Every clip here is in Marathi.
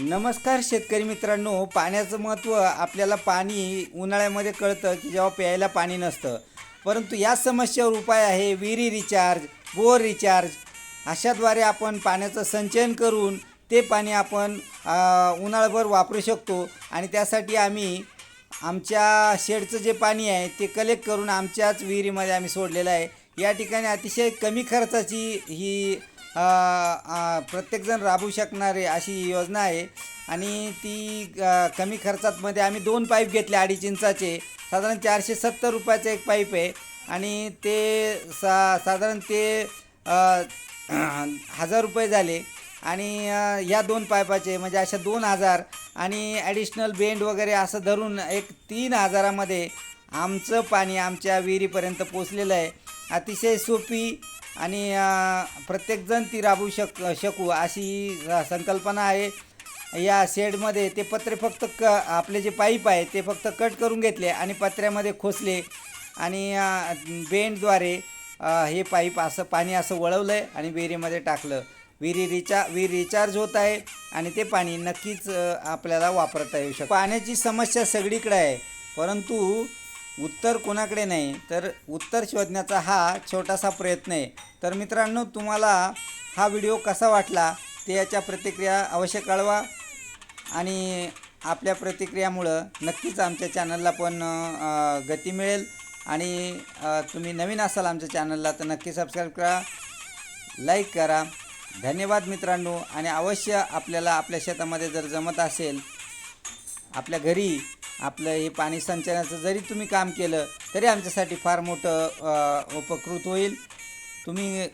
नमस्कार शेतकरी मित्रांनो पाण्याचं महत्त्व आपल्याला पाणी उन्हाळ्यामध्ये कळतं की जेव्हा प्यायला पाणी नसतं. परंतु या समस्येवर उपाय आहे विहिरी रिचार्ज बोर रिचार्ज अशाद्वारे आपण पाण्याचं संचयन करून ते पाणी आपण उन्हाळभर वापरू शकतो आणि त्यासाठी आम्ही आमच्या शेडचं जे पाणी आहे ते कलेक्ट करून आमच्याच विहिरीमध्ये आम्ही सोडलेलं आहे. या ठिकाणी अतिशय कमी खर्चाची ही प्रत्येकजण राबवू शकणारे अशी योजना आहे. आणि ती कमी खर्चातमध्ये आम्ही दोन पाईप घेतले अडीच इंचाचे. साधारण चारशे सत्तर रुपयाचं एक पाईप आहे. आणि ते सा साधारण ते हजार रुपये झाले. आणि ह्या या दोन पाईपाचे म्हणजे अशा दोन हजार. आणि ॲडिशनल बेंड वगैरे असं धरून एक तीन हजारामध्ये आमचं पाणी आमच्या विहिरीपर्यंत पोचलेलं आहे. अतिशय सोपी आणि प्रत्येकजण ती राबवू शक शकू अशी ही संकल्पना आहे. या शेडमध्ये ते पत्रे फक्त क आपले जे पाईप आहे ते फक्त कट करून घेतले आणि पत्र्यामध्ये खोसले आणि बेंडद्वारे हे पाईप असं पाणी असं वळवलं आहे आणि विहिरीमध्ये टाकलं. विहिरी रिचा विहीर रिचार्ज होत आहे आणि ते पाणी नक्कीच आपल्याला वापरता येऊ शकतं. पाण्याची समस्या सगळीकडे आहे. परंतु उत्तर कोणाकडे नाही तर उत्तर शोधण्याचा हा छोटासा प्रयत्न आहे. तर मित्रांनो तुम्हाला हा व्हिडिओ कसा वाटला ते याच्या प्रतिक्रिया अवश्य कळवा आणि आपल्या प्रतिक्रियामुळं नक्कीच आमच्या चॅनलला पण गती मिळेल. आणि तुम्ही नवीन असाल आमच्या चॅनलला तर नक्की सबस्क्राईब करा लाईक करा. धन्यवाद मित्रांनो. आणि अवश्य आपल्याला आपल्या शेतामध्ये जर जमत असेल आपल्या घरी आपलं हे पाणी संचयनाचं जरी तुम्ही काम केलं तरी आमच्यासाठी फार मोठं उपकृत होईल. तुम्ही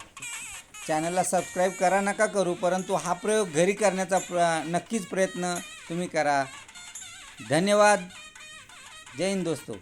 चॅनलला सबस्क्राईब करा नका करू परंतु हा प्रयोग घरी करण्याचा प्र नक्कीच प्रयत्न तुम्ही करा. धन्यवाद. जय हिंद दोस्तों.